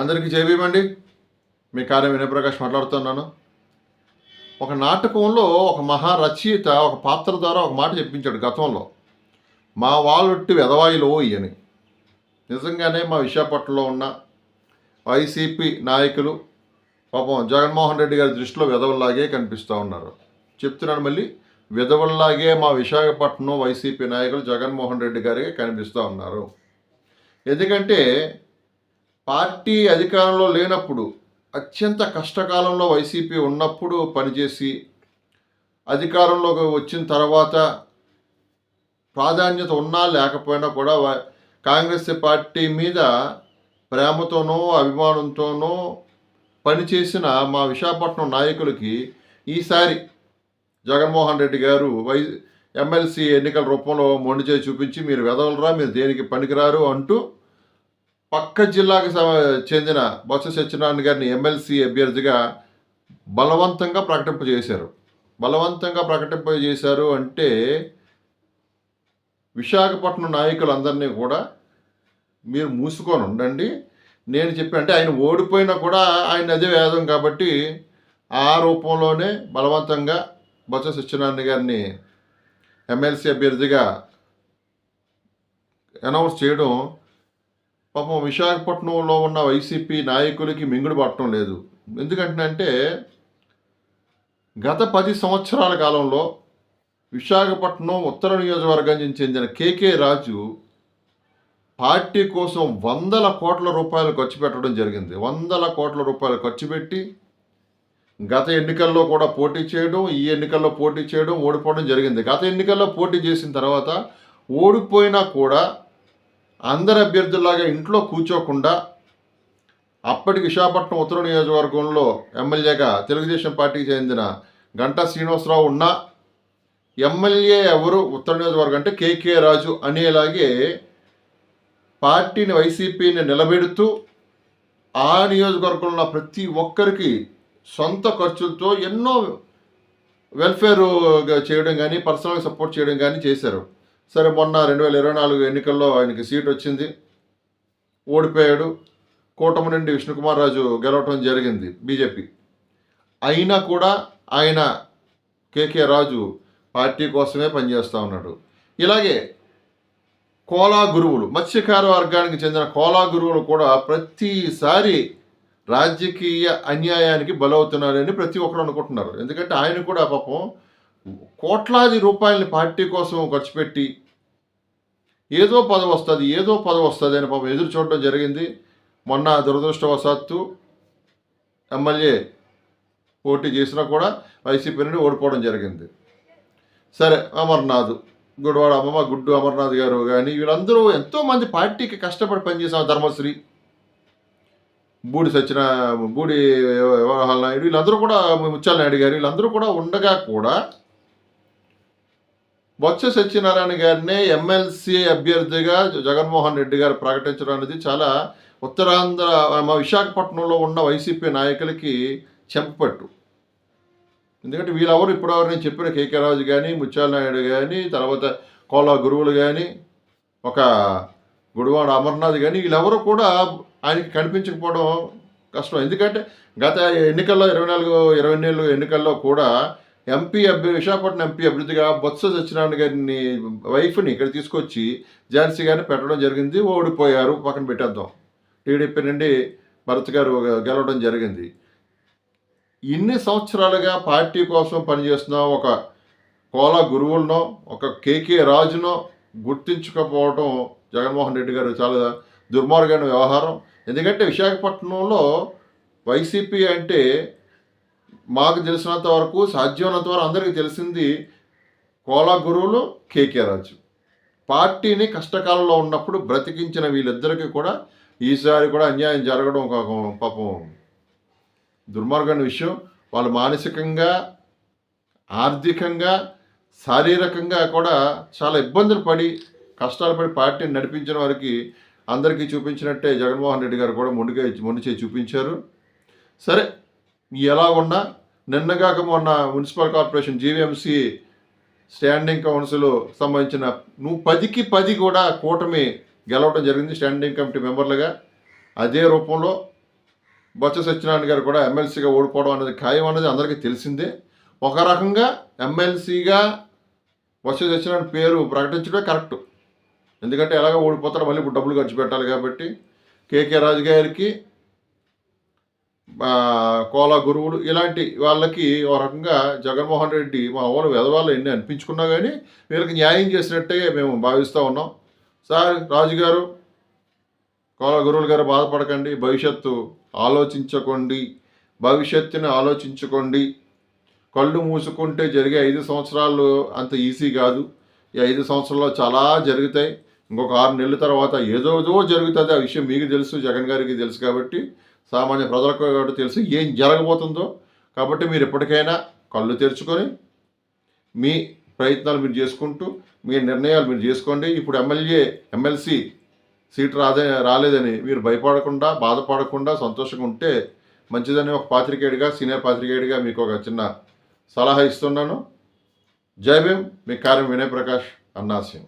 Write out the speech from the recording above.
అందరికీ జైబీమండి మీ కార్యం వినయప్రకాష్ మాట్లాడుతున్నాను. ఒక నాటకంలో ఒక మహా రచయిత ఒక పాత్ర ద్వారా ఒక మాట చెప్పించాడు గతంలో. మా వాళ్ళొట్టి వెదవాయిలో అని నిజంగానే మా విశాఖపట్నంలో ఉన్న వైసీపీ నాయకులు పాపం జగన్మోహన్ రెడ్డి గారి దృష్టిలో వెదవల్లాగే కనిపిస్తూ ఉన్నారు. చెప్తున్నాను మళ్ళీ విధవల్లాగే మా విశాఖపట్నం వైసీపీ నాయకులు జగన్మోహన్ రెడ్డి గారికి కనిపిస్తూ ఉన్నారు. ఎందుకంటే పార్టీ అధికారంలో లేనప్పుడు అత్యంత కష్టకాలంలో వైసీపీ ఉన్నప్పుడు పనిచేసి అధికారంలోకి వచ్చిన తర్వాత ప్రాధాన్యత ఉన్నా లేకపోయినా కూడా కాంగ్రెస్ పార్టీ మీద ప్రేమతోనో అభిమానంతోనో పనిచేసిన మా విశాఖపట్నం నాయకులకి ఈసారి జగన్మోహన్ రెడ్డి గారు వై ఎమ్మెల్సీ ఎన్నికల రూపంలో మొండి చేసి చూపించి మీరు వెదవలరా? మీరు దేనికి పనికిరారు? అంటూ పక్క జిల్లాకు చెందిన బొత్స సత్యనారాయణ గారిని ఎమ్మెల్సీ అభ్యర్థిగా బలవంతంగా ప్రకటింపజేశారు బలవంతంగా ప్రకటింపజేశారు అంటే విశాఖపట్నం నాయకులందరినీ కూడా మీరు మూసుకొని ఉండండి. నేను చెప్పి అంటే ఆయన ఓడిపోయినా కూడా ఆయన అదే వేదం కాబట్టి ఆ రూపంలోనే బలవంతంగా బొత్స సత్యనారాయణ గారిని ఎమ్మెల్సీ అభ్యర్థిగా అనౌన్స్ చేయడం పాపం విశాఖపట్నంలో ఉన్న వైసీపీ నాయకులకి మింగుడు పట్టడం లేదు. ఎందుకంటే గత పది సంవత్సరాల కాలంలో విశాఖపట్నం ఉత్తర నియోజకవర్గానికి చెందిన కేకే రాజు పార్టీ కోసం వందల కోట్ల రూపాయలు ఖర్చు పెట్టడం జరిగింది. వందల కోట్ల రూపాయలు ఖర్చు పెట్టి గత ఎన్నికల్లో కూడా పోటీ చేయడం ఈ ఎన్నికల్లో పోటీ చేయడం ఓడిపోవడం జరిగింది. గత ఎన్నికల్లో పోటీ చేసిన తర్వాత ఓడిపోయినా కూడా అందరి అభ్యర్థుల్లాగా ఇంట్లో కూర్చోకుండా అప్పటి విశాఖపట్నం ఉత్తర నియోజకవర్గంలో ఎమ్మెల్యేగా తెలుగుదేశం పార్టీకి చెందిన గంటా శ్రీనివాసరావు ఉన్న ఎమ్మెల్యే ఎవరు ఉత్తర నియోజకవర్గం అంటే కేకే రాజు అనేలాగే పార్టీని వైసీపీని నిలబెడుతూ ఆ నియోజకవర్గంలో ప్రతి ఒక్కరికి సొంత ఖర్చులతో ఎన్నో వెల్ఫేర్ చేయడం కానీ పర్సనల్గా సపోర్ట్ చేయడం కానీ చేశారు. సరే మొన్న రెండు వేల ఇరవై నాలుగు ఎన్నికల్లో ఆయనకి సీట్ వచ్చింది. ఓడిపోయాడు. కూటమి నుండి విష్ణుకుమార్ రాజు గెలవటం జరిగింది బీజేపీ. అయినా కూడా ఆయన కేకే రాజు పార్టీ కోసమే పనిచేస్తూ ఉన్నాడు. ఇలాగే కోలా గురువులు మత్స్యకార వర్గానికి చెందిన కోలా గురువులు కూడా ప్రతిసారి రాజకీయ అన్యాయానికి బలవుతున్నారని ప్రతి ఒక్కరు అనుకుంటున్నారు. ఎందుకంటే ఆయన కూడా పాపం కోట్లాది రూపాయలని పార్టీ కోసం ఖర్చు పెట్టి ఏదో పదవి వస్తుంది ఏదో పదవి వస్తుంది అని పాపం ఎదురు చూడడం జరిగింది. మొన్న దురదృష్టవశాత్తు ఎమ్మెల్యే పోటీ చేసినా కూడా వైసీపీ నుండి ఓడిపోవడం జరిగింది. సరే అమర్నాథ్ గుడివాడ అమ్మమ్మ గుడ్డు అమర్నాథ్ గారు కానీ వీళ్ళందరూ ఎంతోమంది పార్టీకి కష్టపడి పనిచేసాం ధర్మశ్రీ బూడి సచిన బూడి వ్యవహార నాయుడు వీళ్ళందరూ కూడా ముత్యాల నాయుడు గారు వీళ్ళందరూ కూడా ఉండగా కూడా బొత్స సత్యనారాయణ గారిని ఎమ్మెల్సీ అభ్యర్థిగా జగన్మోహన్ రెడ్డి గారు ప్రకటించడం అనేది చాలా ఉత్తరాంధ్ర మా విశాఖపట్నంలో ఉన్న వైసీపీ నాయకులకి చెంపపట్టు. ఎందుకంటే వీళ్ళెవరు ఇప్పటివరకు నేను చెప్పిన కేకే రాజు కానీ ముత్యాల నాయుడు కానీ తర్వాత కోలా గురువులు కానీ ఒక గుడివాడ అమర్నాథ్ కానీ వీళ్ళెవరు కూడా ఆయనకి కనిపించకపోవడం కష్టం. ఎందుకంటే గత ఎన్నికల్లో ఇరవై నాలుగు ఇరవై ఏళ్ళు ఎన్నికల్లో కూడా ఎంపీ అభ్య విశాఖపట్నం ఎంపీ అభివృద్ధిగా బొత్స సత్యనారాయణ గారిని వైఫ్ని ఇక్కడ తీసుకొచ్చి జాన్సీ గారిని పెట్టడం జరిగింది. ఓడిపోయారు. పక్కన పెట్టేద్దాం. టీడీపీ నుండి భరత్ గారు గెలవడం జరిగింది. ఇన్ని సంవత్సరాలుగా పార్టీ కోసం పనిచేస్తున్న ఒక కోలా గురువులనో ఒక కేకే రాజునో గుర్తించకపోవడం జగన్మోహన్ రెడ్డి గారు చాలా దుర్మార్గమైన వ్యవహారం. ఎందుకంటే విశాఖపట్నంలో వైసీపీ అంటే మాకు తెలిసినంత వరకు సాధ్యమైనంత వరకు అందరికీ తెలిసింది కోలా గురువులు కేకే రాజు. పార్టీని కష్టకాలంలో ఉన్నప్పుడు బ్రతికించిన వీళ్ళిద్దరికీ కూడా ఈసారి కూడా అన్యాయం జరగడం ఒక పాపం దుర్మార్గమైన విషయం. వాళ్ళు మానసికంగా ఆర్థికంగా శారీరకంగా కూడా చాలా ఇబ్బందులు పడి కష్టాలు పడి పార్టీని నడిపించిన వారికి అందరికీ చూపించినట్టే జగన్మోహన్ రెడ్డి గారు కూడా మొండిగా మొండి చేసి చూపించారు. సరే ఎలా ఉన్నా నిన్నగాక మొన్న municipal corporation GVMC standing council సంబంధించిన నువ్వు పదికి పది కూడా కూటమి గెలవడం జరిగింది స్టాండింగ్ కమిటీ మెంబర్లుగా. అదే రూపంలో బొత్స సత్యనారాయణ గారు కూడా ఎమ్మెల్సీగా ఓడిపోవడం అనేది ఖాయం అనేది అందరికీ తెలిసిందే. ఒక రకంగా ఎమ్మెల్సీగా బొత్స సత్యనారాయణ పేరు ప్రకటించడమే కరెక్ట్. ఎందుకంటే ఎలాగో ఓడిపోతారో మళ్ళీ ఇప్పుడు డబ్బులు ఖర్చు పెట్టాలి కాబట్టి కేకే రాజు గారికి కోల గురువులు ఇలాంటి వాళ్ళకి ఓ రకంగా జగన్మోహన్ రెడ్డి మా వాళ్ళు వెదవాళ్ళు ఎన్ని అనిపించుకున్నా కానీ వీళ్ళకి న్యాయం చేసినట్టే మేము భావిస్తూ ఉన్నాం. సార్ రాజుగారు కోలా కోల గురువులు గారు బాధపడకండి భవిష్యత్తు ఆలోచించకండి భవిష్యత్తుని ఆలోచించుకోండి. కళ్ళు మూసుకుంటే జరిగే ఐదు సంవత్సరాలు అంత ఈజీ కాదు. ఈ ఐదు సంవత్సరాల్లో చాలా జరుగుతాయి. ఇంకొక ఆరు నెలల తర్వాత ఏదోదో జరుగుతుంది. ఆ విషయం మీకు తెలుసు జగన్ గారికి తెలుసు కాబట్టి సామాన్య ప్రజలకు కాబట్టి తెలుసు ఏం జరగబోతుందో. కాబట్టి మీరు ఎప్పటికైనా కళ్ళు తెరుచుకొని మీ ప్రయత్నాలు మీరు చేసుకుంటూ మీ నిర్ణయాలు మీరు చేసుకోండి. ఇప్పుడు ఎమ్మెల్యే ఎమ్మెల్సీ సీట్ రాదే రాలేదని మీరు భయపడకుండా బాధపడకుండా సంతోషంగా ఉంటే మంచిదని ఒక పాత్రికేయుడిగా సీనియర్ పాత్రికేయుడిగా మీకు ఒక చిన్న సలహా ఇస్తున్నాను. జై భీమ్. మీ కార్యం వినయ్ ప్రకాష్ అన్నాశయం